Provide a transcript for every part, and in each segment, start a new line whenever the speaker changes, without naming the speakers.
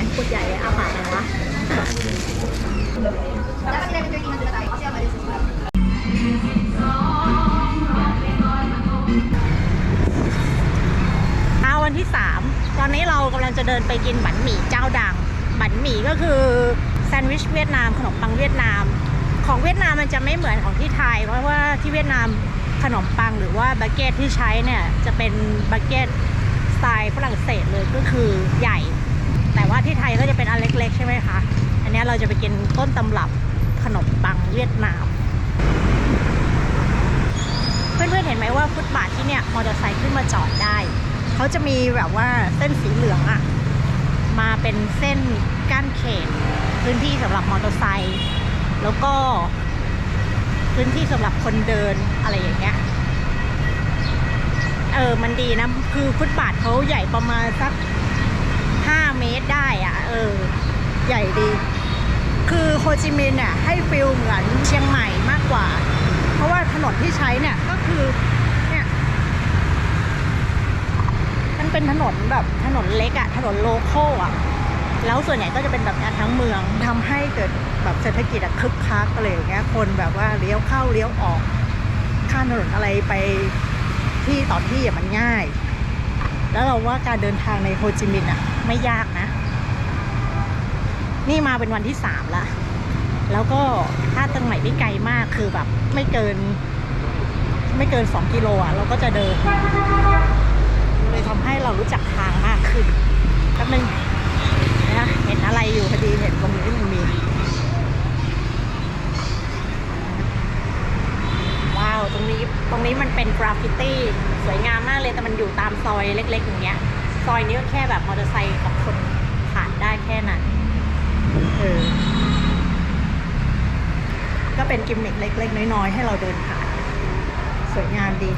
ม่งโคตรใหญ่เลยอาปากอะไรวะเอาวันที่ 3 ตอนนี้เรากำลังจะเดินไปกินบันหมี่เจ้าดัง บันหมี่ก็คือแซนด์วิชเวียดนามขนมปังเวียดนาม ของเวียดนามมันจะไม่เหมือนของที่ไทย เพราะว่าที่เวียดนามขนมปังหรือว่าบาเก็ตที่ใช้เนี่ยจะเป็นบาเก็ตสไตล์ฝรั่งเศสเลยก็คือใหญ่ แต่ว่าที่ไทยก็จะเป็นอันเล็ก ๆ ใช่ไหมคะ อันนี้เราจะไปกินต้นตำรับขนมปังเวียดนาม เพื่อนๆเห็นไหมว่าฟุตบาทที่เนี่ยมอเตอร์ไซค์ขึ้นมาจอดได้ เขาจะมีแบบว่าเส้นสีเหลืองอะมาเป็นเส้นกั้นเขต พื้นที่สำหรับมอเตอร์ไซค์แล้วก็พื้นที่สำหรับคนเดินอะไรอย่างเงี้ยเออ มันดีนะ คือฟุตบาทเขาใหญ่ประมาณสัก 5 เมตรได้อะเออ ใหญ่ดี คือโฮจิมินห์เนี่ยให้ฟิลเหมือนเชียงใหม่มากกว่า เพราะว่าถนนที่ใช้เนี่ยก็คือเนี่ยมันเป็นถนนแบบถนนเล็กอะถนนโลโก้อะแล้วส่วนใหญ่ก็จะเป็นแบบนี้ทั้งเมืองทำให้เกิดแบบเศรษฐกิจอะคึกคักอะไรอย่างเงี้ยคนแบบว่าเลี้ยวเข้าเลี้ยวออกข้ามถนนอะไรไปที่ต่อที่อะมันง่าย แล้วเราว่าการเดินทางในโฮจิมินห์อะไม่ยากนะ นี่มาเป็นวันที่สามละแล้วก็ถ้าตรงไหนไม่ไกลมากคือแบบไม่เกิน ไม่เกินสองกิโลอะ เราก็จะเดิน เลยทำให้เรารู้จักทางมากขึ้นแป๊บนึงนะเห็นอะไรอยู่พอดีเห็นตรงนี้มันมี ว้าว ตรง นี้มันเป็นกราฟฟิตี้สวยงามมากเลยแต่มันอยู่ตามซอยเล็กๆอย่างเงี้ย ซอยนี้ก็แค่แบบมอเตอร์ไซค์กับคนผ่านได้แค่นั้นเออก็เป็นกิมมิคเล็ก ๆ น้อยๆ ให้เราเดินผ่าน สวยงามดี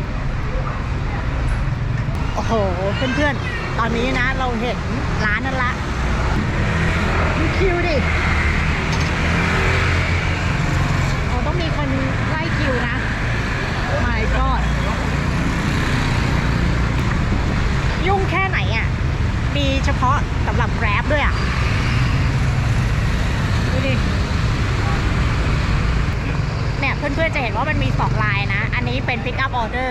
โอ้โห เพื่อนๆ ตอนนี้นะเราเห็นร้านนั้นละดูคิวดิเราต้องมีคนไล่คิวนะ my god ยุ่งแค่ไหนอะ มีเฉพาะสำหรับ Grab ด้วยอะ ดูดิ เนี่ยเพื่อนๆจะเห็นว่ามันมีสองลายนะ อันนี้เป็น pick up order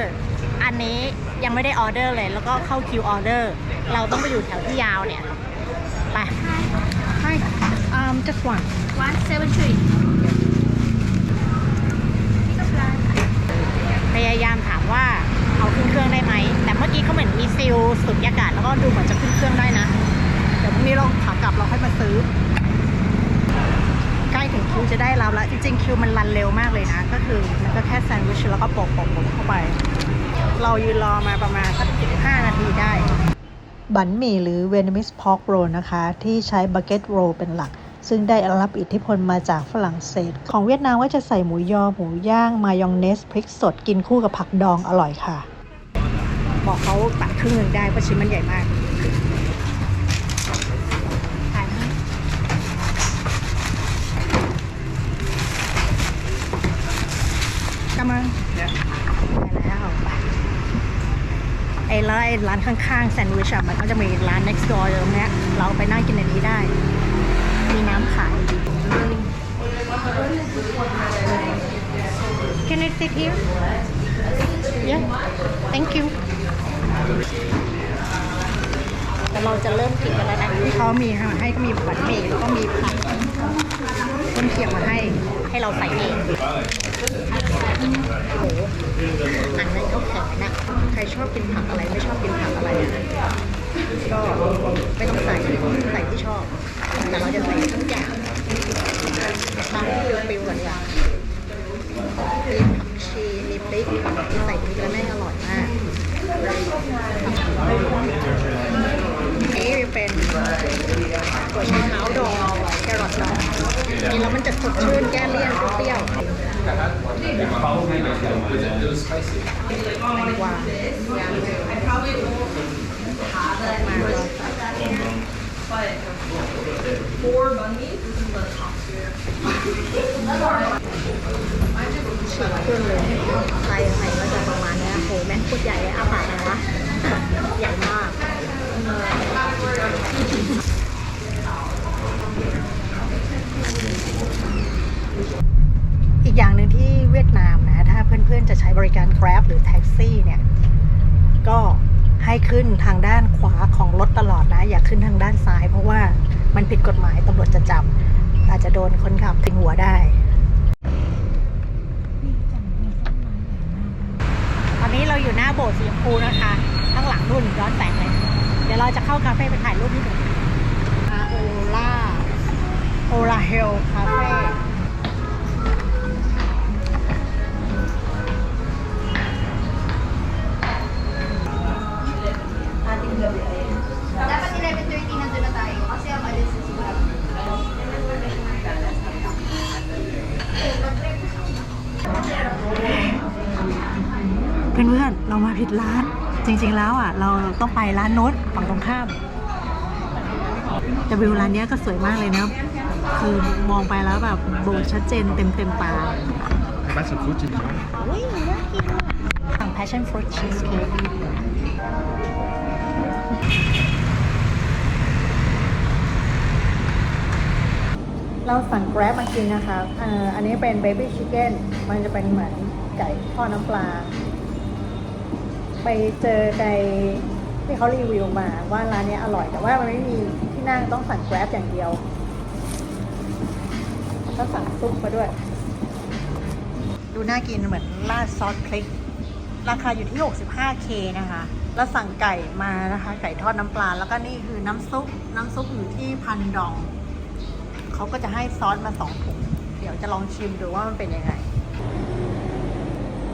อันนี้ยังไม่ได้ออเดอร์เลย แล้วก็เข้าคิวออเดอร์ เราต้องไปอยู่แถวที่ยาวเนี่ย ไป Hi um just one
One seven three.
พ ยายามถามว่าเอาขึ้นเครื่องได้ไหม แต่เมื่อกี้เขาเหมือนมีซิลสุดยากาศแล้วก็ดูเหมือนจะขึ้นเครื่องได้นะ เดี๋ยวพรุ่งนี้เราขากลับเราค่อยมาซื้อ ใกล้ถึงคิวจะได้รับแล้ว จริงๆ คิวมันรันเร็วมากเลยนะ ก็คือมันก็แค่แซนด์วิชแล้วก็โปะโปะโปะเข้าไป เรายืนรอมาประมาณสัก15 นาทีได้
บันหมี่หรือเวนิมิสพอกโรนะคะ ที่ใช้บ a เก็ตโรเป็นหลัก ซึ่งได้รับอิทธิพลมาจากฝรั่งเศส ของเวียดนามก็จะใส่หมูยอหมูย่าง มายองเนสพริกสดกินคู่กับผักดองอร่อยค่ะ
บอกเขาตัดครึ่งหนึ่งได้เพราะชิ้นมันใหญ่มากถ่ายให้กำลังได้แล้วไปไอ้ร้านไอ้ร้านข้างๆแซนด์วิชมันก็จะมีร้าน next door ตรงเนี้ยเราไปนั่งกินอันนี้ได้ มีน้ำขาย Can I sit here? Yeah. Thank you. แต่เราจะเริ่มกินกันแล้วนะที่เขามีให้ก็มีบัตรเมย์แล้วก็มีผักต้นเคียงมาให้ให้เราใส่เองโอ้โหหนังในเขาแข็งนะ ใครชอบกินผักอะไรไม่ชอบกินผักอะไรอะก็ไม่ต้องใส่ใส่ที่ชอบ แต่เราจะใส่ทุกอย่างทำให้ปิวๆก่อนดีกว่ามีผักชีมีพริกใส่พริกแล้วแม่งอร่อยมากนี่เป็นหัวไชเท้าดองแครอทดองกินแล้วมันจะสดชื่นแก้เลี่ยนเปรี้ยวแตงกวา
four bunnies, this is the top tier.
เครื่องเลยไฟไฟก็จะประมาณนี้ยโหแม่งโคตใหญ่เลยอาปากนะวะใหญ่มาก อีกอย่างหนึ่งที่เวียดนามนะ ถ้าเพื่อนๆจะใช้บริการ Grab หรือแท็กซี่เนี่ย ก็ให้ขึ้นทางด้านขวาของรถตลอดนะ อย่าขึ้นทางด้านซ้าย เพราะว่า มันผิดกฎหมายตำรวจจะจับ อาจจะโดนคนขับถึงหัวได้ ตอนนี้เราอยู่หน้าโบสถ์สีชมพูนะคะ ข้างหลังนู่นย้อนแสงเลย เดี๋ยวเราจะเข้าคาเฟ่ไปถ่ายรูปที่หนึ่งอาโอล่าโอลาเฮลคาเฟ่ ริงๆแล้วอะเราต้องไปร้านโน้ตฝั่งตรงข้ามแต่วิวร้านเนี้ยก็สวยมากเลยนะ คือมองไปแล้วแบบโบสถ์ชัดเจนเต็มเต็มๆตา
Pas some fruit in here.
อุ้ยน่ากินสั่ง passion fruit cheesecake เราสั่ง Grab มากินนะคะเอ่ออันนี้เป็น baby chicken มันจะเป็นเหมือนไก่ทอดน้ำปลา ไปเจอในที่เขารีวิวมาว่าร้านนี้อร่อย แต่ว่ามันไม่มีที่นั่งต้องสั่ง Grab อย่างเดียวก็สั่งซุปมาด้วย ดูน่ากินเหมือนราดซอสพริก ราคาอยู่ที่ 65K นะคะ แล้วสั่งไก่มานะคะ ไก่ทอดน้ำปลา แล้วก็นี่คือน้ำซุป น้ำซุปอยู่ที่พันดอง เขาก็จะให้ซอสมาสองถุง เดี๋ยวจะลองชิมดูว่ามันเป็นยังไง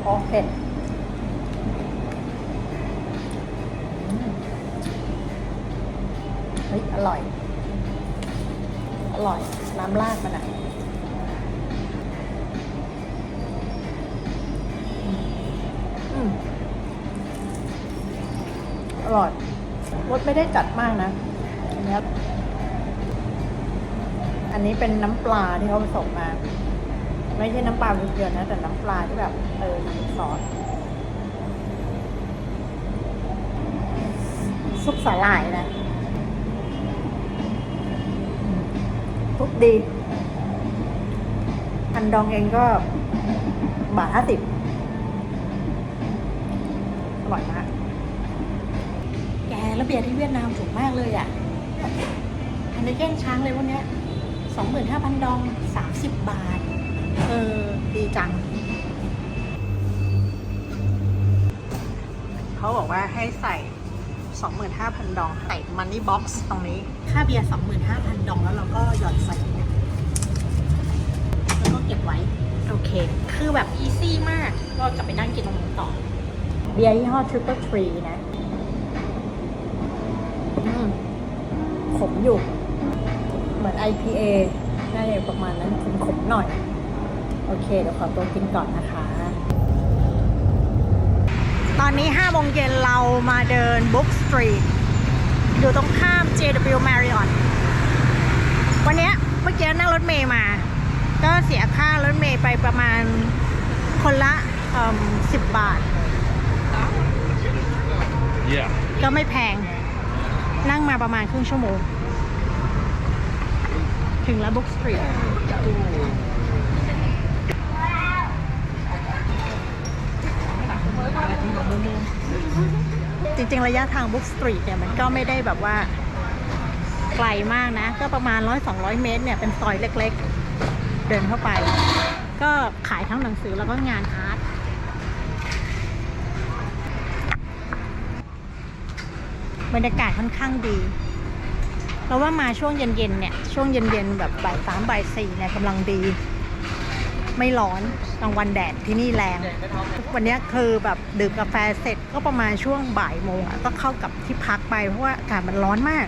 โอเผ็ดอืม เฮ้ยอร่อย อร่อย น้ำราดมันอะอร่อยรสไม่ได้จัดมากนะอันเนี้ยอันนี้เป็นน้ำปลาที่เขาผสมมา ไม่ใช่น้ำปลาเกลือนะ แต่น้ำปลาที่แบบเออมีซอสซุปสาหร่ายนะ ทุกดีอันดองเองก็บาทห้าสิบอร่อยมาก แกแล้วเบียร์ที่เวียดนามถูกมากเลยอะ อันนี้แกล้งช้างเลยวันนี้สองหมื่นห้าพันดองสามสิบบาท เออ ดีจัง เขาบอกว่าให้ใส่ 25,000 ดองใส่มันนี่บ็อกซ์ตรงนี้ค่าเบียร์ 25,000 ดองแล้วเราก็หย่อนใส่เนี่ยแล้วก็เก็บไว้ โอเค คือแบบอีซี่มาก ก็กลับไปนั่งกินตรงนู้นต่อ เบียร์ยี่ห้อ Triple Tree นะอืมขมอยู่ เหมือน IPA น่าจะประมาณนั้นขมขมๆหน่อย โอเค เดี๋ยวขอตัวกินก่อนนะคะ ตอนนี้5โมงเย็นเรามาเดิน Book Street อยู่ตรงข้าม JW Marriott วันเนี้ยเมื่อกี้นั่งรถเมย์มา ก็เสียค่ารถเมย์ไปประมาณคนละเอิ่ม10บาท
Yeah.
ก็ไม่แพง นั่งมาประมาณครึ่งชั่วโมง ถึงแล้วบุ๊กสตรีท จริงๆ ระยะทางบุ๊กสตรีทเนี่ยมันก็ไม่ได้แบบว่าไกลมากนะ ก็ประมาณ 100-200 เมตรเนี่ยเป็นซอยเล็กๆ เดินเข้าไป ก็ขายทั้งหนังสือแล้วก็งานอาร์ตบรรยากาศค่อนข้างดี เราว่ามาช่วงเย็นๆเนี่ย ช่วงเย็นๆแบบบ่ายสามบ่ายสี่เนี่ยกำลังดี ไม่ร้อนกลางวันแดดที่นี่แรง วันนี้คือแบบดื่มกาแฟเสร็จก็ประมาณช่วงบ่ายโมงก็เข้ากับที่พักไปเพราะว่าอากาศมันร้อนมาก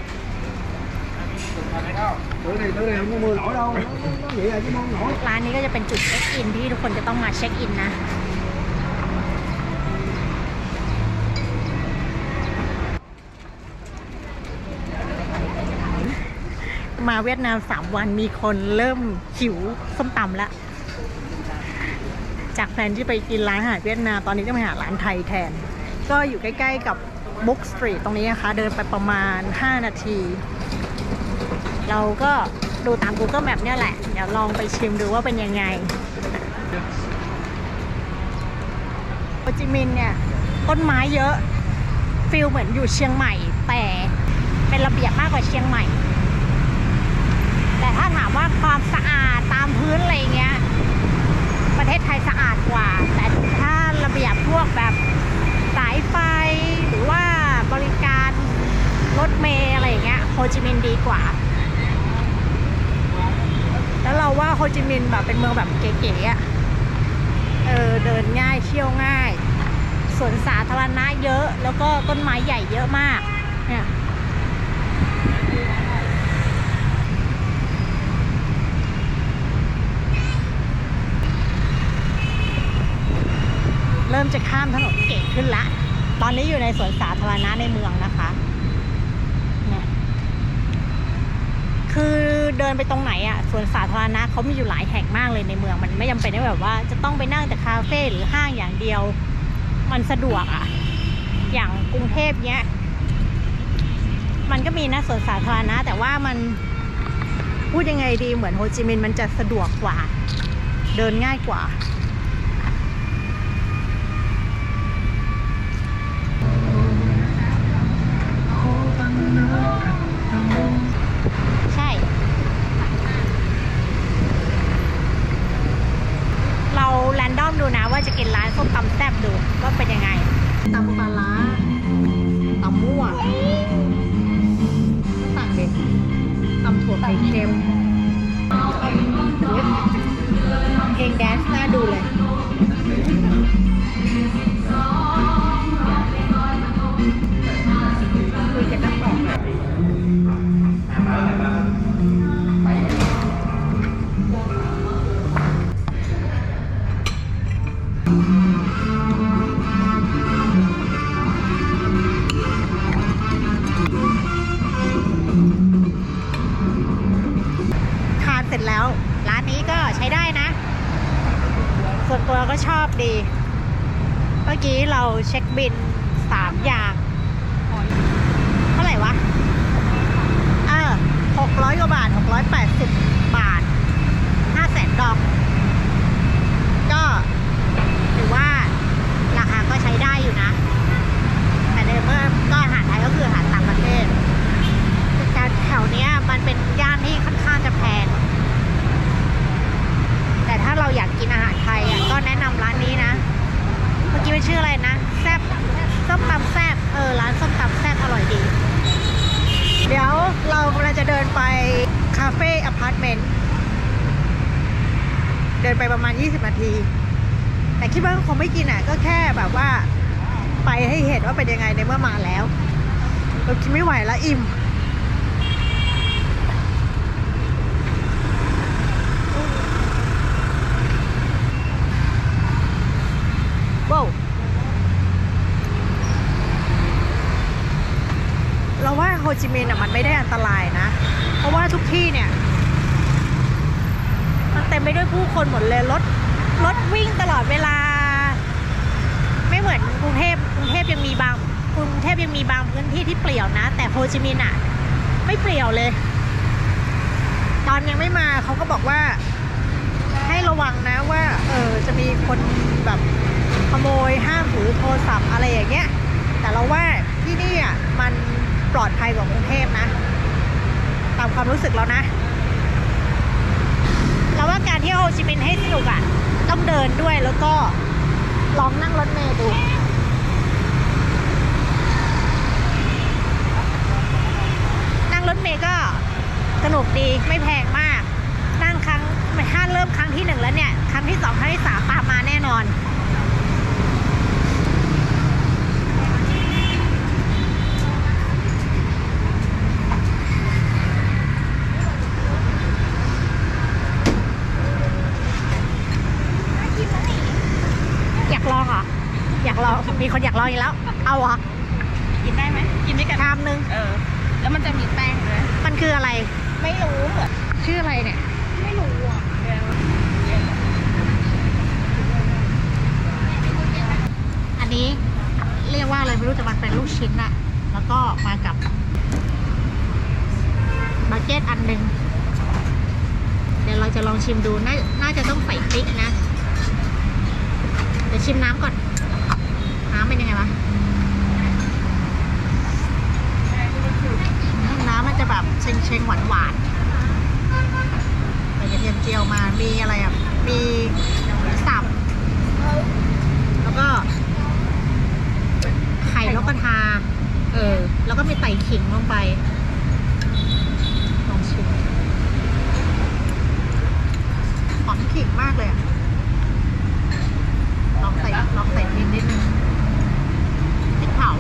ร้านนี้ก็จะเป็นจุดเช็คอินที่ทุกคนจะต้องมาเช็คอินนะ มาเวียดนามสามวันมีคนเริ่มหิวส้มตำแล้ว จากแฟนที่ไปกินร้านอาหารเวียดนามตอนนี้ก็มาหาร้านไทยแทน ก็อยู่ใกล้ๆกับบุ๊กสตรีทตรงนี้นะคะ เดินไปประมาณ 5 นาที เราก็ดูตาม Google Map เนี่ยแหละ เดี๋ยวลองไปชิมดูว่าเป็นยังไงจิมินห์เนี่ย ต้นไม้เยอะฟิลเหมือนอยู่เชียงใหม่ แต่เป็นระเบียบมากกว่าเชียงใหม่ แต่ถ้าถามว่าความสะอาดตามพื้นอะไรเงี้ย ประเทศไทยสะอาดกว่า แต่ถ้าระเบียบพวกแบบสายไฟหรือว่าบริการรถเมล์อะไรอย่างเงี้ยโฮจิมินห์ดีกว่า แล้วเราว่าโฮจิมินห์แบบเป็นเมืองแบบเก๋ๆอะ่ะเออเดินง่ายเที่ยวง่ายสวนสาธารณะเยอะ แล้วก็ต้นไม้ใหญ่เยอะมากเนี่ย เริ่มจะข้ามถนนเก่งขึ้นละ ตอนนี้อยู่ในสวนสาธารณะในเมืองนะคะเนี่ยคือเดินไปตรงไหนอะสวนสาธารณะเขามีอยู่หลายแห่งมากเลยในเมือง มันไม่จำเป็นที่แบบว่า จะต้องไปนั่งแต่คาเฟ่หรือห้างอย่างเดียว มันสะดวกอะอย่างกรุงเทพเนี้ย มันก็มีนะสวนสาธารณะ แต่ว่ามันพูดยังไงดีเหมือนโฮจิมินห์มันจะสะดวกกว่า เดินง่ายกว่า ใช่ เราแรนดอมดูนะว่าจะกินร้านส้มตำแซ่บดูว่าเป็นยังไงตำปลาร้าตำมั่วต่างเด็ดตำถั่วไข่เค็มเพลงแดนซ์น่าดูเลยคุย บินสามอย่าง เท่าไหร่วะ เออหกร้อยกว่าบาทหกร้อยแปดสิบบาทห้าแสนดอก ก็ถือว่าราคาก็ใช้ได้อยู่นะ แต่ในเมื่อก็อาหารไทยก็คืออาหารต่างประเทศ แต่แถวเนี้ยมันเป็นย่านที่ค่อนข้างจะแพง แต่ถ้าเราอยากกินอาหารไทยอะก็แนะนำร้านนี้นะ เมื่อกี้มันชื่ออะไรนะ แซบส้มตำแซบเออ ร้านส้มตำแซบอร่อยดี เดี๋ยว เรากำลังจะเดินไปคาเฟ่อพาร์ตเมนต์เดินไปประมาณ 20 นาที แต่คิดว่าคงไม่กินอะ ก็แค่แบบว่า ไปให้เห็นว่าเป็นยังไงในเมื่อมาแล้วเรากินไม่ไหวแล้วอิ่ม ว้าว โฮจิมินห์อะมันไม่ได้อันตรายนะ เพราะว่าทุกที่เนี่ย มันเต็มไปด้วยผู้คนหมดเลยรถรถวิ่งตลอดเวลา ไม่เหมือนกรุงเทพกรุงเทพยังมีบางกรุงเทพยังมีบางพื้นที่ที่เปลี่ยวนะ แต่โฮจิมินห์อะไม่เปลี่ยวเลย ตอนยังไม่มาเขาก็บอกว่า ให้ระวังนะว่า เออจะมีคนแบบขโมยห้ามถือโทรศัพท์อะไรอย่างเงี้ย แต่เราว่าที่นี่อะมัน ปลอดภัยกว่ากรุงเทพนะ ตามความรู้สึกแล้วนะเราว่าการเที่ยวโฮจิมินห์ให้สนุกอะ ต้องเดินด้วยแล้วก็ลองนั่งรถเมล์ดูนั่งรถเมล์ก็สนุกดีไม่แพงมาก นั่งครั้งถ้าเริ่มครั้งที่หนึ่งแล้วเนี่ย ครั้งที่สองครั้งที่สามตามมาแน่นอน อยากลองเหรอ อยากลอง มี คนอยากลองอีกแล้ว เอาเหรอ
กินได้ไหมกินด้วยกัน
ชามนึง
เออ แล้วมันจะมีแป้งด้วย
มันคืออะไร
ไม่รู้เหมือน
ชื่ออะไรเนี่ย
ไม่รู้อะ
อันนี้เรียกว่าอะไรไม่รู้แต่มันเป็นลูกชิ้นอะแล้วก็มากับบักเก็ตอันหนึ่งเดี๋ยวเราจะลองชิมดู น่าน่าจะต้องใส่พริกนะ เดี๋ยวชิมน้ำก่อน น้ำเป็นยังไงวะน้ำมันจะแบบเชงเชงหวานหวานๆใส่กระเทียมเจียวมา มีอะไรอะ มีสับ แล้วก็ ไข่นกกระทา เออ แล้วก็มีไต่ขิงลงไป ลองชิมหอมขิงมากเลยอะลองใส่ลองใส่นิดนิดนึง พริกเผา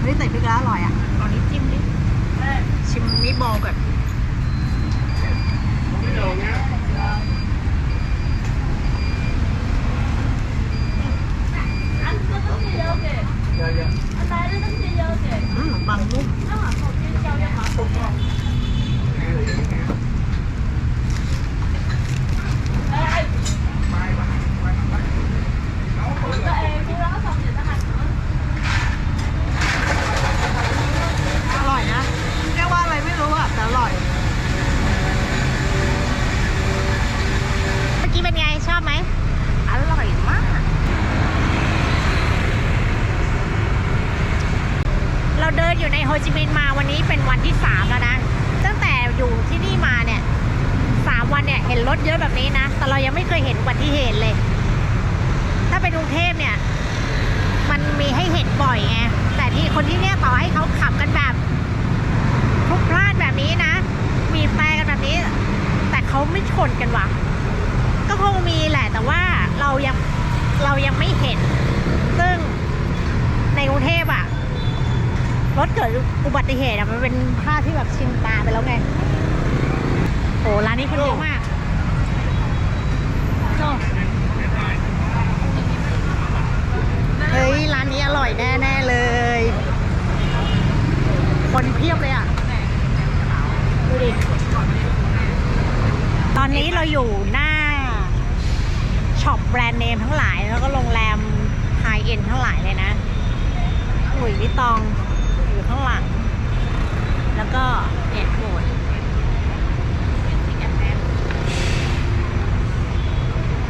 เฮ้ยใส่พริกแล้วอร่อยอะตอนนี้จิ้มดิชิมมิตบอลก่อนอืมปังนุ่มอร่อยนะเรียกว่าอะไรไม่รู้อะ แต่อร่อย เมื่อกี้เป็นไง ชอบไหม อร่อยมาก เราเดินอยู่ในโฮจิมินห์มาวันนี้เป็นวันที่สามแล้วนะ ตั้งแต่อยู่ที่นี่มาเนี่ยสามวัน เยอะแบบนี้นะ แต่เรายังไม่เคยเห็นอุบัติเหตุเลย ถ้าเป็นกรุงเทพเนี่ย มันมีให้เห็นบ่อยไง แต่ที่คนที่เนี่ยต่อให้เขาขับกันแบบพลุกพลานแบบนี้นะ มีแฟกันแบบนี้ แต่เขาไม่ชนกันวะก็คงมีแหละแต่ว่าเรายังเรายังไม่เห็น ซึ่งในกรุงเทพอะรถเกิดอุบัติเหตุอะมันเป็นภาพที่แบบชินตาไปแล้วไงโอ้ร้านนี้คนเยอะมาก เฮ้ย ร้านนี้อร่อยแน่ ๆ เลย คนเพียบเลยอะ ดูดิ ตอนนี้เราอยู่หน้าช็อปแบรนด์เนมทั้งหลาย แล้วก็โรงแรมไฮเอ็นทั้งหลายเลยนะหลุยส์วิตองอยู่ข้างหลัง แล้วก็เนี่ยโบสถ์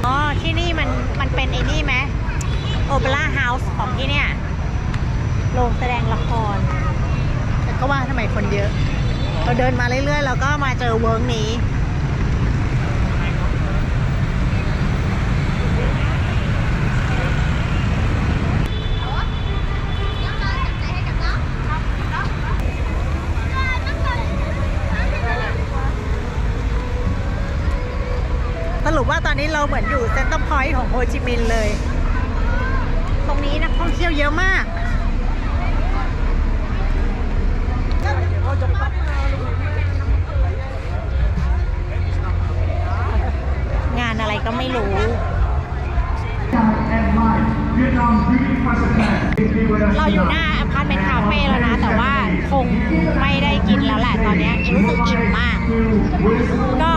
อ๋อ ที่นี่มันมัน เป็นไอ้นี่ไหมโอเปร่าเฮาส์ของที่เนี่ยโรงแสดงละคร แต่ก็ว่าทำไมคนเยอะ เราเดินมาเรื่อยๆเราก็มาเจอเวิร์กนี้ สรุปว่าตอนนี้เราเหมือนอยู่เซ็นเตอร์พอยต์ของ โฮจิมินห์เลย ตรงนี้นักท่องเที่ยวเยอะมาก งานอะไรก็ไม่รู้ เราอยู่หน้าอพาร์ตเมนต์คาเฟ่แล้วนะ แต่ว่าคงไม่ได้กินแล้วแหละตอนเนี้ยรู้สึกอิ่มมาก ก็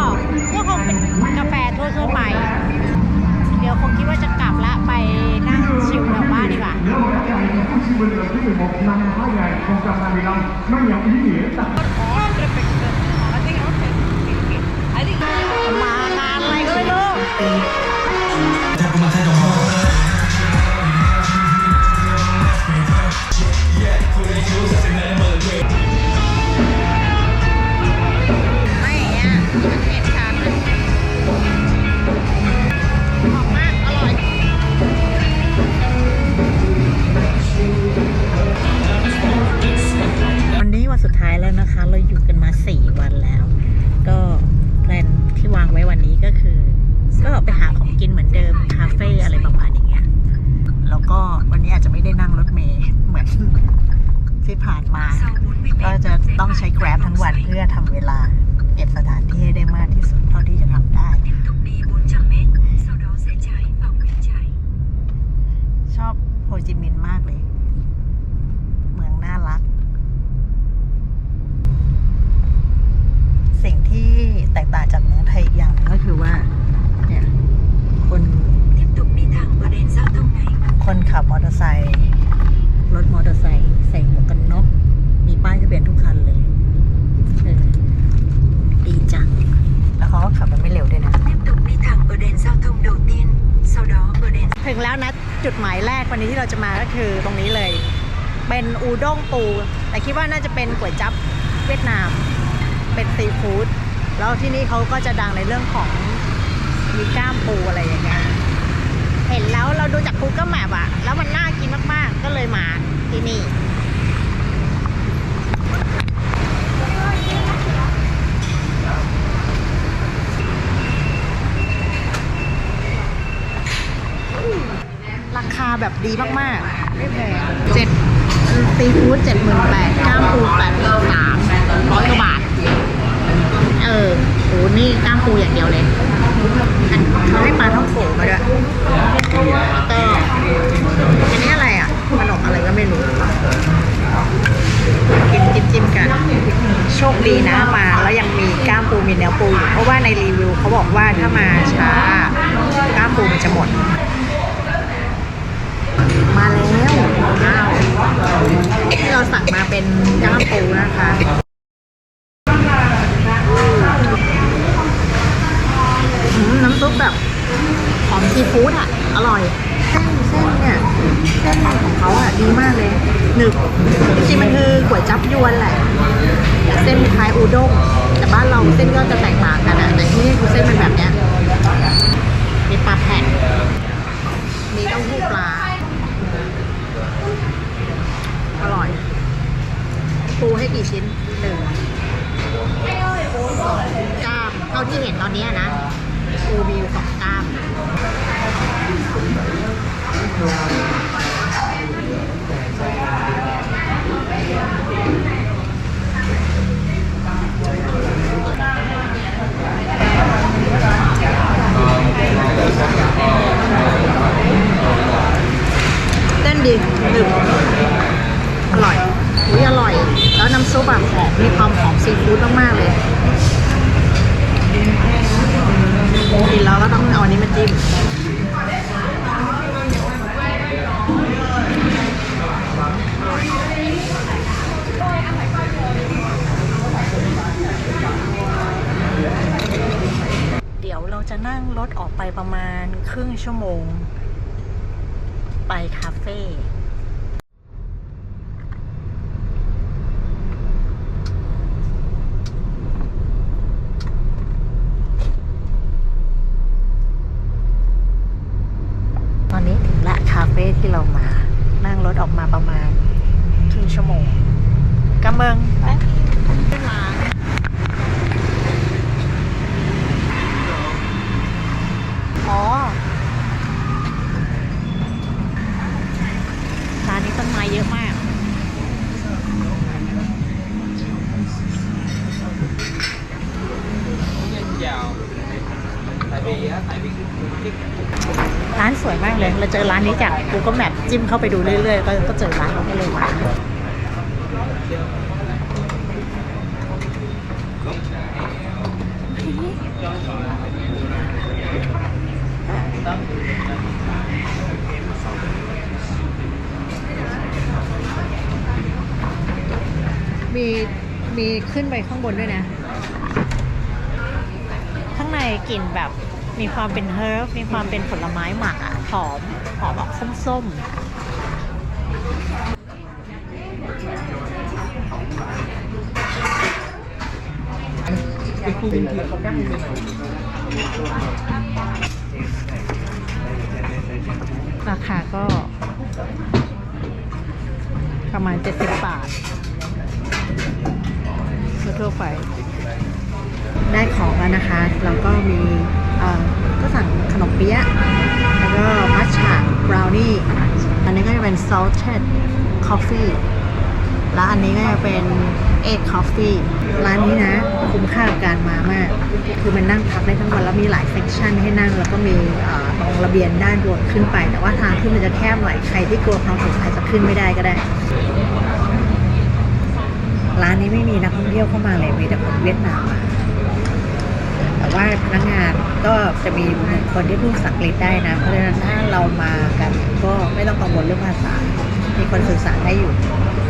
ก็คงเป็นกาแฟทั่วๆไป คงคิดว่าจะกลับละไปนั่งชิลแถวบ้านดีกว่า มา งานอะไรก็ไม่รู้ กินเหมือนเดิมคาเฟ่อะไรประมาณอย่างเงี้ยแล้วก็วันนี้อาจจะไม่ได้นั่งรถเมล์เหมือนที่ผ่านมา ก็จะต้องใช้ Grab ทั้งวันเพื่อทำเวลาเก็บสถานที่ให้ได้มากที่สุดเท่าที่จะทำได้ ชอบโฮจิมินห์มากเลย เมืองน่ารัก ขับมอเตอร์ไซค์รถมอเตอร์ไซค์ใส่หมวกกันน็อกมีป้ายทะเบียนทุกคันเลยดีจัง แล้วเขาก็ขับกันไม่เร็วด้วยนะ
tiếp tục đi thẳng ở đèn giao thông đầu tiên sau đó ở
ถึงแล้วนะ จุดหมายแรกวันนี้ที่เราจะมาก็คือตรงนี้เลย เป็นอูด้งปู แต่คิดว่าน่าจะเป็นก๋วยจั๊บเวียดนาม เป็นซีฟู้ดแล้วที่นี่เขาก็จะดังในเรื่องของมีก้ามปูอะไรอย่างเงี้ย เห็นแล้วเราดูจาก Google Map อะแล้วมันน่ากินมากๆ ก็เลยมาที่นี่ราคาแบบดีมากๆ ไม่แพงเจ็ดซีฟู้ดเจ็ดหมื่นแปดก้ามปูแปดหมื่นสามร้อยกว่าบาท เออโหนี่ก้ามปูอย่างเดียวเลย อันเขาให้ปลาท่องโกะมาด้วยแล้วก็อันนี้อะไรอะขนมอะไรก็ไม่รู้กินจิ้มจิ้มๆกัน โชคดีนะมาแล้วยังมีก้ามปูมีเนื้อปูอยู่เพราะว่าในรีวิวเขาบอกว่าถ้ามาช้าก้ามปูมันจะหมด มาแล้วว้าวที่เราสั่งมาเป็นก้ามปูนะคะอืมน้ำซุปแบบหอมซีฟู้ดอะ อร่อย เส้นเส้นเนี่ย เส้นของเขาอะ ดีมากเลยหนึบจริงๆมันคือก๋วยจั๊บยวนแหละ แต่เส้นคล้ายอูด้งแต่บ้านเราเส้นก็จะแตกต่างกันอะ แต่ที่นี่คือเส้นเป็นแบบเนี้ย มีปลาแผ่น มีเต้าหู้ปลา อร่อย ปูให้กี่ชิ้นหนึ่งสองก้ามเท่าที่เห็นตอนนี้นะ ปูมีอยู่สองก้าม เส้น ดีหนึบอร่อยอุ้ยอร่อย แล้วน้ำซุปแบบหอมมีความหอมซีฟู้ดมากๆเลยกินแล้วก็ต้องเอาอันนี้มาจิ้มเดี๋ยวเราจะนั่งรถออกไปประมาณครึ่งชั่วโมง ไปคาเฟ่ตอนนี้ถึงละคาเฟ่ที่เรามา นั่งรถออกมาประมาณครึ่งชั่วโมงกำเมืองไปขึ้นมาอ๋อ ร้านนี้ต้นไม้เยอะมาก ร้านสวยมากเลย เราเจอร้านนี้จาก Google Map จิ้มเข้าไปดูเรื่อยๆ ก็ก็เจอร้านเราก็เลยมามีมีขึ้นไปข้างบนด้วยนะ ข้างในกลิ่นแบบมีความเป็นเฮิร์บมีความเป็นผลไม้หมักอะหอม หอมออกส้มๆ ราคาก็ ประมาณ 70 บาททั่วไป ได้ของแล้วนะคะแล้วก็มีก็สั่งขนมเปี๊ยะ ก็มัทฉะบราวนี่อันนี้ก็จะเป็น salted coffee แล้วอันนี้ก็จะเป็น egg coffee ร้านนี้นะ คุ้มค่าการมามาก คือมันนั่งพักได้ทั้งวันแล้วมีหลายเซกชันให้นั่ง แล้วก็มีตรงระเบียงด้านบนขึ้นไป แต่ว่าทางขึ้นมันจะแคบหน่อยใครที่กลัวความสูงอาจจะขึ้นไม่ได้ก็ได้ ร้านนี้ไม่มีนักท่องเที่ยวเข้ามาเลยมีแต่คนเวียดนามมา ว่าพนักงานก็จะมีคนที่พูดภาษาอังกฤษได้นะ เพราะฉะนั้นถ้าเรามากันก็ไม่ต้องกังวลเรื่องภาษา มีคนสื่อสารได้อยู่ อ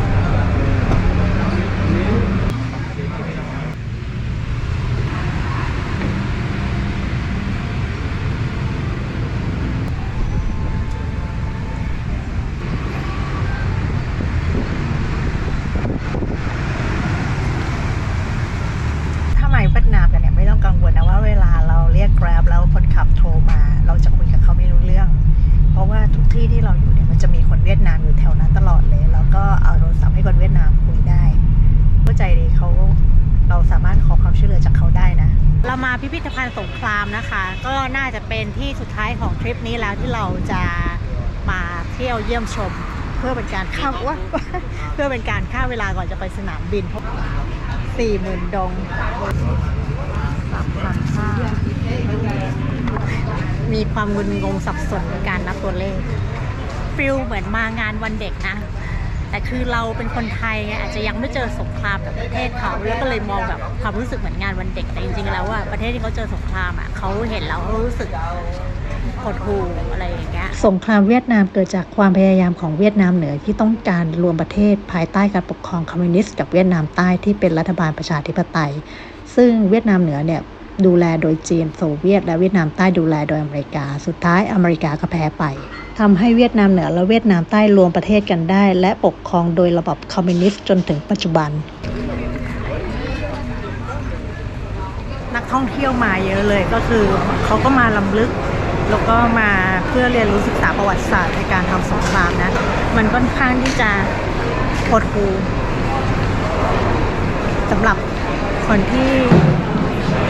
ที่ที่เราอยู่เนี่ยมันจะมีคนเวียดนามอยู่แถวนั้นตลอดเลย แล้วก็เอาโทรศัพท์ให้คนเวียดนามคุยได้เข้าใจดีเขาเราสามารถขอความช่วยเหลือจากเขาได้นะ เรามาพิพิธภัณฑ์สงครามนะคะ ก็น่าจะเป็นที่สุดท้ายของทริปนี้แล้วที่เราจะมาเที่ยวเยี่ยมชม เพื่อเป็นการฆ่าว่า เพื่อเป็นการฆ่าเวลาก่อนจะไปสนาม บินสี่หมื่นดงสามพันห้ามีความงุนงงสับสนในการนับตัวเลขฟิลเหมือนมางานวันเด็กนะ แต่คือเราเป็นคนไทยไงอาจจะยังไม่เจอสงครามแบบประเทศเขา แล้วก็เลยมองแบบความรู้สึกเหมือนงานวันเด็กแต่จริงๆแล้วว่าประเทศที่เขาเจอสงครามอะเขาเห็นแล้วเขารู้สึก หดหู่อะไรอย่างเงี้ย
สงครามเวียดนามเกิดจากความพยายามของเวียดนามเหนือที่ต้องการรวมประเทศภายใต้การปกครองคอมมิวนิสต์กับเวียดนามใต้ที่เป็นรัฐบาลประชาธิปไตย ซึ่งเวียดนามเหนือเนี่ยดูแลโดยจีนโซเวียต และเวียดนามใต้ดูแลโดยอเมริกา สุดท้ายอเมริกาก็แพ้ไปทำให้เวียดนามเหนือและเวียดนามใต้รวมประเทศกันได้ และปกครองโดยระบบคอมมิวนิสต์จนถึงปัจจุบัน
นักท่องเที่ยวมาเยอะเลยก็คือเขาก็มาลำลึก แล้วก็มาเพื่อเรียนรู้ศึกษาประวัติศาสตร์ในการทำสงครามนะ มันค่อนข้างที่จะหดหูสำหรับคนที่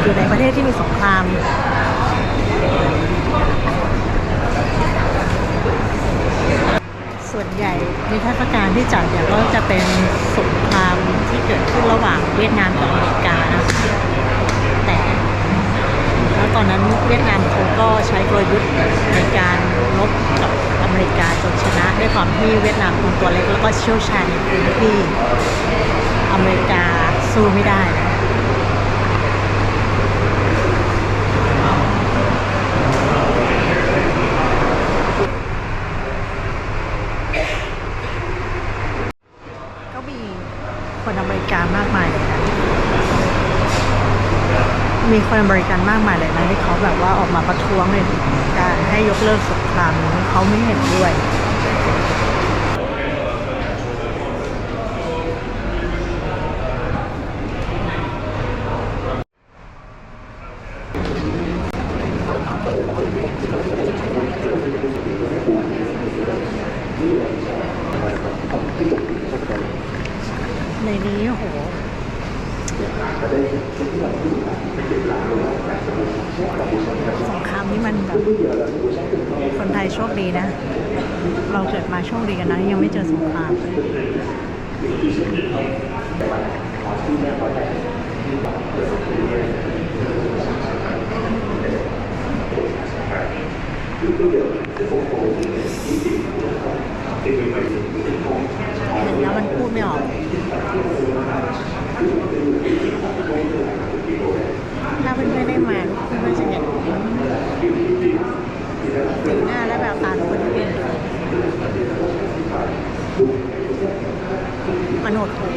อยู่ในประเทศที่มีสงครามส่วนใหญ่นิทรรศการที่จัดเนี่ยก็จะเป็นสงครามที่เกิดขึ้นระหว่างเวียดนามกับอเมริกานะ ตอนนั้นเวียดนามเขาก็ใช้กลยุทธ์ในการลบกับอเมริกาจนชนะด้วยความที่เวียดนามเป็นตัวเล็กแล้วก็เชี่ยวชาญในพื้นที่อเมริกาสู้ไม่ได้ก็มีคนอเมริกามากมายเลยนะ มีคนบริการมากมายเลยนะที่เขาแบบว่าออกมาประท้วงในการให้ยกเลิกสงครามนี้เขาไม่เห็นด้วย ในนี้โห สงครามนี่มันแบบคนไทยโชคดีนะ เราเกิดมาโชคดีกันนะยังไม่เจอสงครามเลยเห็นแล้วมันพูดไม่ออก ถ้าเพื่อนๆได้มาเพื่อนๆจะเห็นสีหน้าและแบบตาทุกคนที่เปลี่ยนไปมันห ดหู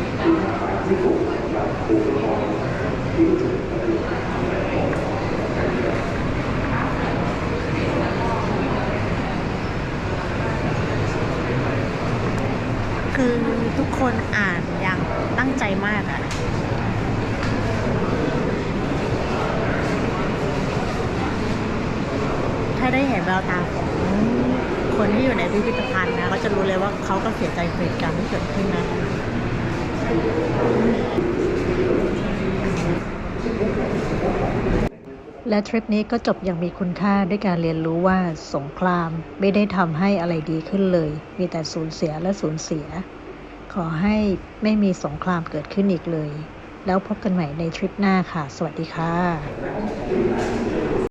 คือทุกคนอ่านอย่างตั้งใจมากอะถ้าได้เห็นแววตาของคนที่อยู่ในพิพิธภัณฑ์นะก็จะรู้เลยว่าเขาก็เสียใจเหตุการณ์ที่เกิดขึ้นนะ
และทริปนี้ก็จบอย่างมีคุณค่าด้วยการเรียนรู้ว่าสงครามไม่ได้ทำให้อะไรดีขึ้นเลย มีแต่สูญเสียและสูญเสีย ขอให้ไม่มีสงครามเกิดขึ้นอีกเลย แล้วพบกันใหม่ในทริปหน้าค่ะ สวัสดีค่ะ